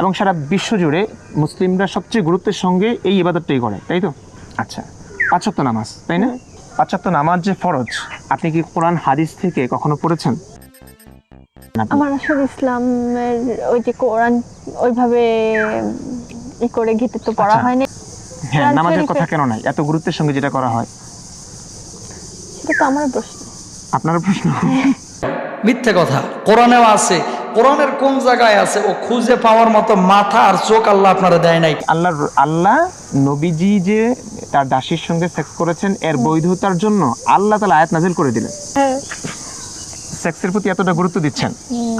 এবং সারা বিশ্ব জুড়ে মুসলিমরা সবচেয়ে গুরুত্বের সঙ্গে এই ইবাদতটাই করে তাই তো? আচ্ছা পাঁচক্ত নামাজ তাই না? পাঁচক্ত নামাজ যে ফরজ। আপনি কি কোরআন হাদিস থেকে কখনো পড়েছেন? আমার আসলে ইসলামের ওই যে কোরআন ওইভাবে ই করে ঘেটে তো পড়া আচ্ছা। হয়নি। হ্যাঁ নামাজের কথা কেন নাই? এত গুরুত্বের সঙ্গে যেটা করা হয়। সেটা তো আমার প্রশ্ন। আপনার প্রশ্ন? মিথ্যে কথা কোরআনেও আছে কোরআনের কোন জায়গায় আছে ও খুঁজে পাওয়ার মতো মাথা আর চোখ আল্লাহ আপনারা দেয় নাই। আল্লাহ আল্লাহ নবীজি যে তার দাসীর সঙ্গে সেক্স করেছেন এর বৈধতার জন্য আল্লাহ তালা আয়াত নাজিল করে দিলেন। সেক্সের প্রতি এতটা গুরুত্ব দিচ্ছেন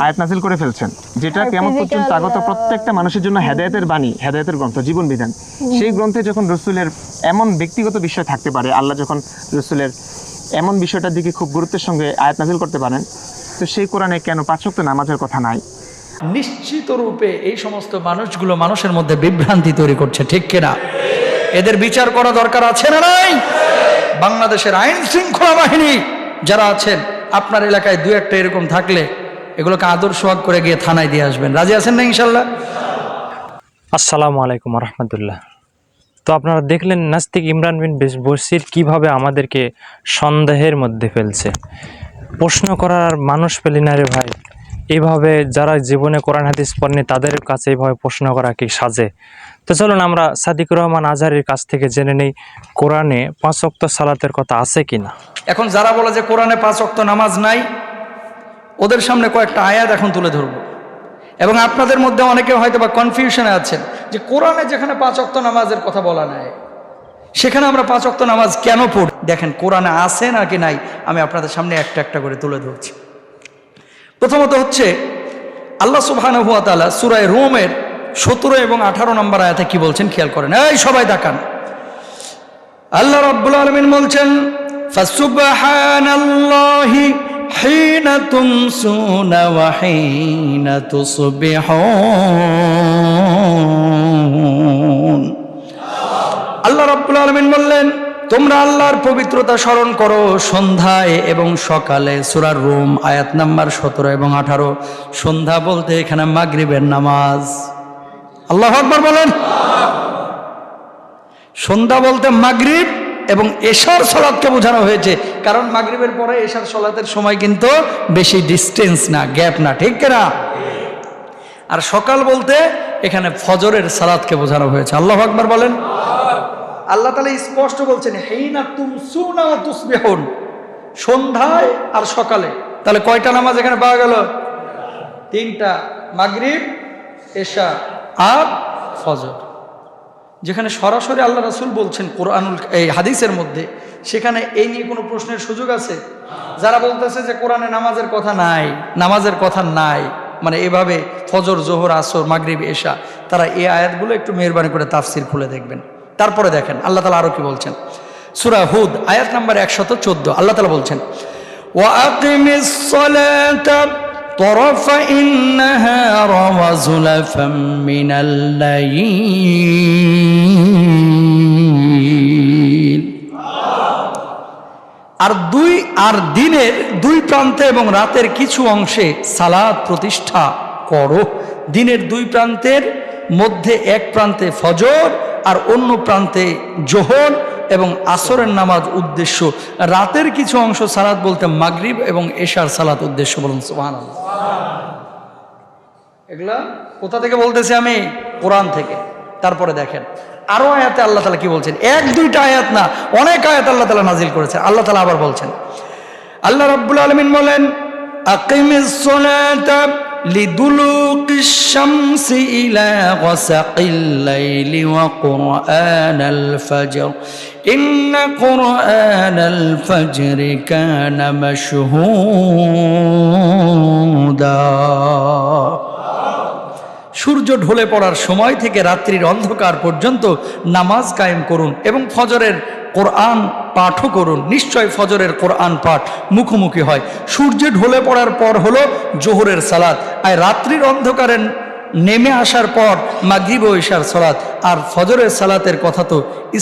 আয়াত নাজিল করে ফেলছেন যেটা কেমন পর্যন্ত আগত প্রত্যেকটা মানুষের জন্য হেদায়েতের বাণী হেদায়েতের গ্রন্থ জীবন বিধান। সেই গ্রন্থে যখন রসুলের এমন ব্যক্তিগত বিষয় থাকতে পারে আল্লাহ যখন রসুলের এমন বিষয়টার দিকে খুব গুরুত্বের সঙ্গে আয়াত নাজিল করতে পারেন তো সেই কোরআনে কেন পাঁচক্ত নামাজের কথা নাই? নিশ্চিত রূপে এই সমস্ত মানুষগুলো মানুষের মধ্যে বিভ্রান্তি তৈরি করছে ঠিক কিনা? এদের বিচার করা দরকার আছে না নাই? বাংলাদেশের আইন শৃঙ্খলা বাহিনী যারা আছেন আপনার এলাকায় দু একটা এরকম থাকলে এগুলোকে আদর সোহাগ করে গিয়ে থানায় দিয়ে আসবেন। রাজি আছেন না ইনশাল্লাহ? আসসালামু আলাইকুম রহমতুল্লাহ তো আপনারা দেখলেন নাস্তিক ইমরান বিন বেশ- বশির কীভাবে আমাদেরকে সন্দেহের মধ্যে ফেলছে। প্রশ্ন করার আর মানুষ পেলি না রে ভাই। এইভাবে যারা জীবনে কোরআন, হাদিস পড়েনি, তাদের কাছে এইভাবে প্রশ্ন করা কি সাজে? তো চলুন আমরা সাদিকুর রহমান আজহারির কাছ থেকে জেনে নেই, কোরআনে পাঁচ অক্ত সালাতের কথা আছে কিনা এখন যারা বলে যে কোরআনে পাঁচ অক্ত নামাজ নাই, ওদের সামনে কয়েকটা আয়াত এখন তুলে ধরবো। এবং আপনাদের মধ্যে অনেকে হয়তো বা কনফিউশনে আছেন যে কোরআনে যেখানে পাঁচ অক্ত নামাজের কথা বলা নাই সেখানে আমরা পাঁচ অক্ত নামাজ কেন পড়ি? দেখেন, কোরআনে আছে নাকি নাই? আমি আপনাদের সামনে একটা একটা করে তুলে ধরছি। প্রথমত হচ্ছে, আল্লাহ সুবহান হুয়া তালা সুরায় রোমের সতেরো এবং আঠারো নম্বর আয়াতে কি বলছেন? খেয়াল করেন। এই সবাই দেখান আল্লাহ রাব্বুল আলামিন বলছেন, ফাসুবহানাল্লাহি হিনা তুমসুনা ওয়া হিনা তুসবিহুন। আল্লাহ রাব্বুল আলামিন বললেন, তোমরা আল্লাহর পবিত্রতা স্মরণ করো সন্ধ্যায় এবং সকালে। সূরা রুম, আয়াত নাম্বার সতেরো এবং আঠারো। সন্ধ্যা বলতে এখানে মাগরিবের নামাজ। আল্লাহ আকবার বলেন। সন্ধ্যা বলতে মাগরিব এবং এশার সলাদকে বোঝানো হয়েছে। কারণ মাগরিবের পরে এশার সলাতের সময় কিন্তু বেশি ডিস্টেন্স না গ্যাপ না, ঠিক না আর সকাল বলতে এখানে ফজরের সালাদকে বোঝানো হয়েছে। আল্লাহ আকবার বলেন। আল্লাহ তালা স্পষ্ট বলছেন, হেইনা তুমসুনা ও তুসবিহুন। সন্ধ্যায় আর সকালে। তাহলে কয়টা নামাজ এখানে পাওয়া গেল? তিনটা, মাগরিব, এশা আর ফজর। যেখানে সরাসরি আল্লাহ রাসুল বলছেন কোরআনুল, এই হাদিসের মধ্যে, সেখানে এই নিয়ে কোনো প্রশ্নের সুযোগ আছে? যারা বলতেছে যে কোরআনে নামাজের কথা নাই, নামাজের কথা নাই মানে এভাবে ফজর, জোহর, আসর, মাগরিব, এশা, তারা এই আয়াতগুলো একটু মেহরবানি করে তাফসির খুলে দেখবেন। তারপরে দেখেন, আল্লাহ তালা আরও কি বলছেন? সুরা হুদ, আয়াত নাম্বার একশত চোদ্দ, আল্লাহ তালা বলছেন আর দুই, আর দিনের দুই প্রান্তে এবং রাতের কিছু অংশে সালাদ প্রতিষ্ঠা করো। দিনের দুই প্রান্তের মধ্যে এক প্রান্তে ফজর আর অন্য প্রান্তে জোহর এবং আসরের নামাজ উদ্দেশ্য। রাতের কিছু অংশ সালাদ বলতে মাগরিব এবং এশার সালাত উদ্দেশ্য বলুন সুবহান এগুলা কোথা থেকে বলতেছি আমি? কোরআন থেকে। তারপরে দেখেন। আরও আয়াতে আল্লাহ তালা কি বলছেন? এক, দুইটা আয়াত না, অনেক আয়াত আল্লাহ তালা নাজিল করেছেন। আল্লাহ তালা আবার বলছেন, আল্লাহ রাব্বুল আলমিন বলেন সালাতা لدلوق الشمس إلى غسق الليل وقرآن الفجر. إن قرآن الفجر كان مشهودا. সূর্য ঢলে পড়ার সময় থেকে রাত্রির অন্ধকার পর্যন্ত নামাজ কায়েম করুন এবং ফজরের কোরআন পাঠও করুন। নিশ্চয় ফজরের কোরআন পাঠ মুখোমুখি হয়। সূর্য ঢলে পড়ার পর হলো জোহরের সালাদ আর রাত্রির অন্ধকারে নেমে আসার পর মাগরিব ও ইশার সালাত। আর ফজরের সালাতের কথা তো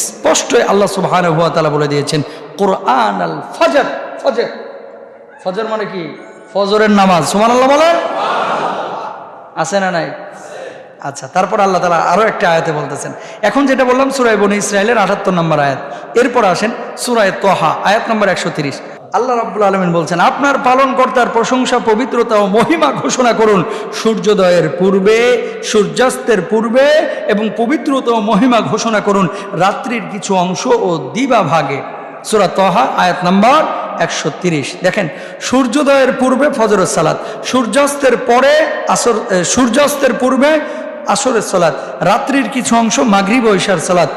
স্পষ্টই আল্লাহ সুবহান হুয়া তালা বলে দিয়েছেন কোরআন আল ফজর। ফজর। ফজর মানে কি? ফজরের নামাজ। সুমান আল্লাহ বলেন? আছে না নাই? আচ্ছা তারপর আল্লাহ তালা আরও একটা আয়াতে বলতেছেন। এখন যেটা বললাম সুরায় বনি ইসরায়েলের আটাত্তর নম্বর আয়াত। এরপর আসেন সুরায় তোহা, আয়াত নম্বর একশো তিরিশ। আল্লাহ রাব্বুল আলমিন বলছেন, আপনার পালনকর্তার প্রশংসা, পবিত্রতা ও মহিমা ঘোষণা করুন। সূর্যোদয়ের পূর্বে, সূর্যাস্তের পূর্বে এবং পবিত্রতা ও মহিমা ঘোষণা করুন। রাত্রির কিছু অংশ ও দিবা ভাগে। সুরা তহা, আয়াত নাম্বার একশো দেখেন, সূর্যোদয়ের পূর্বে ফজরের সালাত, সূর্যাস্তের পরে আসর সূর্যাস্তের পূর্বে আসরের সালাত রাত্রির কিছু অংশ মাগরিব ও ইশার সালাত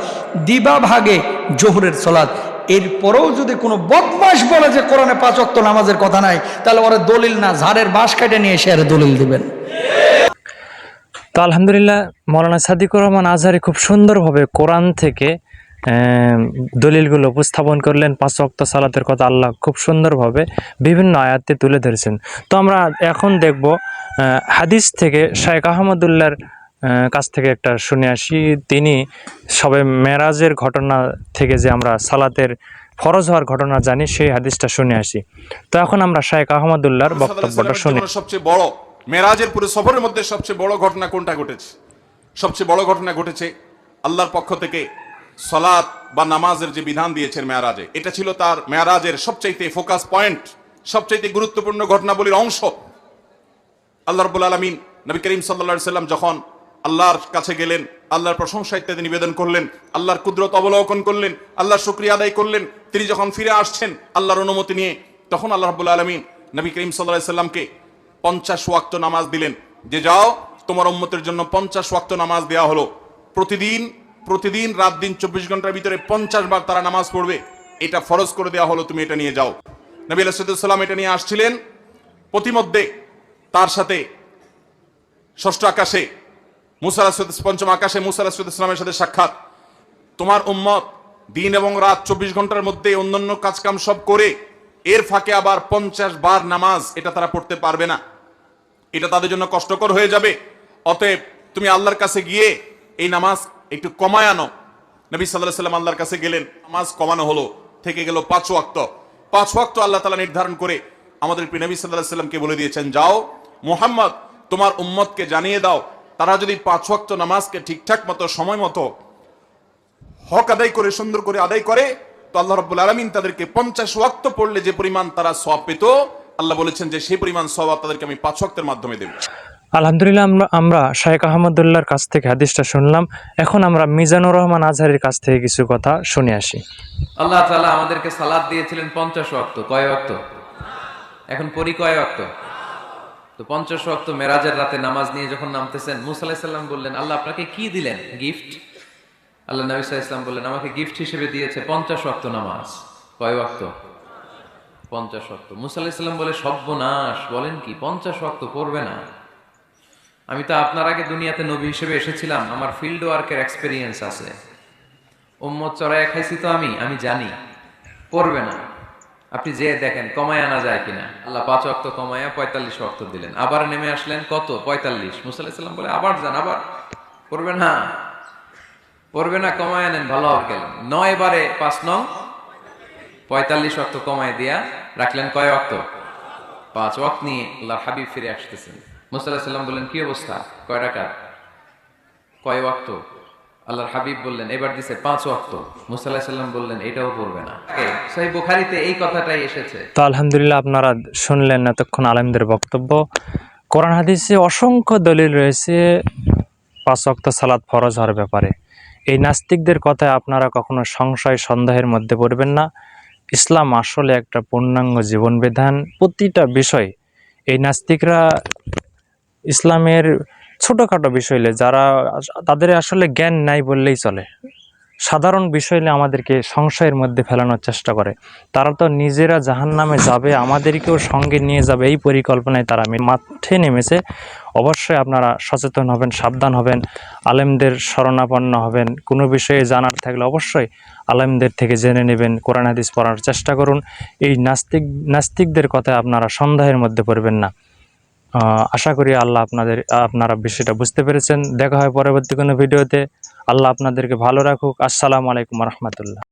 দিবা ভাগে জোহরের সালাত। এরপরেও যদি কোনো বদমাস বলে যে কোরআনে পাঁচ অক্ত নামাজের কথা নাই তাহলে ওরা দলিল না ঝাড়ের বাঁশ কাটে নিয়ে এসে আর দলিল দিবেন। তো আলহামদুলিল্লাহ মৌলানা সাদিকুর রহমান আজহারি খুব সুন্দরভাবে কোরআন থেকে দলিলগুলো উপস্থাপন করলেন পাঁচ অক্ত সালাতের কথা আল্লাহ খুব সুন্দরভাবে বিভিন্ন আয়াতে তুলে ধরেছেন। তো আমরা এখন দেখব হাদিস থেকে শেখ আহমদুল্লাহর আহ, কাছ থেকে একটা শুনে আসি। তিনি সবে মেরাজের ঘটনা থেকে যে আমরা সালাতের ফরজ হওয়ার ঘটনা জানি সেই হাদিসটা শুনে আসি। তো এখন আমরা শেখ আহমদুল্লাহর বক্তব্যটা শুনি। সবচেয়ে বড় মেরাজের পুরো সফরের মধ্যে সবচেয়ে বড় ঘটনা কোনটা ঘটেছে? সবচেয়ে বড় ঘটনা ঘটেছে আল্লাহর পক্ষ থেকে সলাৎ বা নামাজের যে বিধান দিয়েছেন মেয়ারাজে এটা ছিল তার মেয়ারাজের সবচাইতে ফোকাস পয়েন্ট সবচাইতে গুরুত্বপূর্ণ ঘটনাবলীর অংশ। আল্লাহ রব্বুল আলমিন নবী করিম সাল্লা সাল্লাম যখন আল্লাহর কাছে গেলেন, আল্লাহর প্রশংসা ইত্যাদি নিবেদন করলেন, আল্লাহর কুদরত অবলোকন করলেন, আল্লাহর শুক্রিয়া আদায় করলেন। তিনি যখন ফিরে আসছেন আল্লাহর অনুমতি নিয়ে, তখন আল্লাহ রব্বুল আলমিন নবী করিম সাল্লাহ সাল্লামকে পঞ্চাশ ওয়াক্ত নামাজ দিলেন। যে যাও, তোমার উম্মতের জন্য পঞ্চাশ ওয়াক্ত নামাজ দেওয়া হলো। প্রতিদিন প্রতিদিন রাত দিন চব্বিশ ঘণ্টার ভিতরে পঞ্চাশ বার তারা নামাজ পড়বে। এটা ফরজ করে দেওয়া হলো, তুমি এটা নিয়ে যাও। নবী আলাইসাল্লাম এটা নিয়ে আসছিলেন। প্রতিমধ্যে তার সাথে ষষ্ঠ আকাশে মুসা আলাহিস পঞ্চম আকাশে মুসা আলাহিস ইসলামের সাথে সাক্ষাৎ। তোমার উম্মত দিন এবং রাত চব্বিশ ঘণ্টার মধ্যে অন্যান্য কাজকাম সব করে, এর ফাঁকে আবার পঞ্চাশ বার নামাজ এটা তারা পড়তে পারবে না। এটা তাদের জন্য কষ্টকর হয়ে যাবে। অতএব তুমি আল্লাহর কাছে গিয়ে এই নামাজ একটু কমায় আনো। নবী সাল্লাহ সাল্লাম আল্লাহর কাছে গেলেন, নামাজ কমানো হলো, থেকে গেল পাঁচ ওয়াক্ত। পাঁচ ওয়াক্ত আল্লাহ তালা নির্ধারণ করে আমাদের নবী সাল্লাহ সাল্লামকে বলে দিয়েছেন, যাও, মোহাম্মদ, তোমার উম্মতকে জানিয়ে দাও তারা যদি পাঁচ ওয়াক্ত নামাজকে ঠিকঠাক মতো সময় মতো হক আদায় করে সুন্দর করে আদায় করে তো আল্লাহ রব্বুল আলমিন তাদেরকে পঞ্চাশ ওয়াক্ত পড়লে যে পরিমাণ তারা সব পেত আল্লাহ বলেছেন যে সেই পরিমাণ সবাব তাদেরকে আমি পাঁচ ওয়াক্তের মাধ্যমে দেব। আলহামদুলিল্লাহ আমরা আমরা শাহেক আহমদুল্লাহর কাছ থেকে হাদিসটা শুনলাম। এখন আমরা মিজানুর রহমান আজহারের কাছ থেকে কিছু কথা শুনে আসি। আল্লাহ তালা আমাদেরকে সালাদ দিয়েছিলেন পঞ্চাশ ওয়াক্ত। কয় ওয়াক্ত? এখন পরি কয় ওয়াক্ত? তো পঞ্চাশ ওয়াক্ত মেরাজের রাতে নামাজ নিয়ে যখন নামতেছেন, মুসা আলাইহিস বললেন, আল্লাহ, আপনাকে কি দিলেন? গিফট? আল্লাহ নবী ইসলাম বললেন, আমাকে গিফট হিসেবে দিয়েছে পঞ্চাশ ওয়াক্ত নামাজ। কয় ওয়াক্ত? পঞ্চাশ ওয়াক্ত। মুসা আলাইহিস সালাম বলে, সর্বনাশ। বলেন কি, পঞ্চাশ ওয়াক্ত পড়বে না। আমি তো আপনার আগে দুনিয়াতে নবী হিসেবে এসেছিলাম, আমার ফিল্ড ওয়ার্কের এক্সপেরিয়েন্স আছে। উম্মত চড়াইয়া খাইছি তো আমি আমি জানি করবে না। আপনি যে দেখেন, কমায় আনা যায় কিনা? আল্লাহ পাঁচ অক্ত কমায়া পঁয়তাল্লিশ অক্ত দিলেন। আবার নেমে আসলেন, কত? পঁয়তাল্লিশ। মুসাল্লাম বলে, আবার যান, আবার। করবে না। করবে না, কমায় আনেন ভালো হবে গেলেন। নয় বারে পাঁচ নং, পঁয়তাল্লিশ অক্ত কমায় দিয়া রাখলেন কয় অক্ত পাঁচ অক্ত নিয়ে আল্লাহ হাবিব ফিরে আসতেছেন। মুসাল্লাম বললেন, কি অবস্থা? কয় টাকা কয় ওয়াক্ত? আল্লাহর হাবিব বললেন, এবার দিছে পাঁচ ওয়াক্ত। মুসাল্লাহ বললেন, এটাও পড়বে না। সেই বুখারিতে এই কথাটাই এসেছে। তো আলহামদুলিল্লাহ আপনারা শুনলেন এতক্ষণ আলমদের বক্তব্য। কোরআন হাদিসে অসংখ্য দলিল রয়েছে, পাঁচ অক্ত সালাদ ফরজ হওয়ার ব্যাপারে। এই নাস্তিকদের কথায় আপনারা কখনো সংশয়, সন্দেহের মধ্যে পড়বেন না। ইসলাম আসলে একটা পূর্ণাঙ্গ জীবনবিধান। প্রতিটা বিষয় এই নাস্তিকরা ইসলামের ছোটোখাটো বিষয় নিয়ে যারা তাদের আসলে জ্ঞান নাই বললেই চলে। সাধারণ বিষয় নিয়ে আমাদেরকে সংশয়ের মধ্যে ফেলানোর চেষ্টা করে। তারা তো নিজেরা জাহান নামে যাবে, আমাদেরকেও সঙ্গে নিয়ে যাবে, এই পরিকল্পনায় তারা মাঠে নেমেছে। অবশ্যই আপনারা সচেতন হবেন, সাবধান হবেন, আলেমদের শরণাপন্ন হবেন। কোনো বিষয়ে জানার থাকলে অবশ্যই আলেমদের থেকে জেনে নেবেন, কোরআন হাদিস পড়ার চেষ্টা করুন। এই নাস্তিক নাস্তিকদের কথায় আপনারা সন্দেহের মধ্যে পড়বেন না। আশা করি আল্লাহ আপনাদের, আপনারা বিষয়টা বুঝতে পেরেছেন। দেখা হয় পরবর্তী কোনো ভিডিওতে। আল্লাহ আপনাদেরকে ভালো রাখুক। আসসালামু আলাইকুম রহমতুল্লাহ।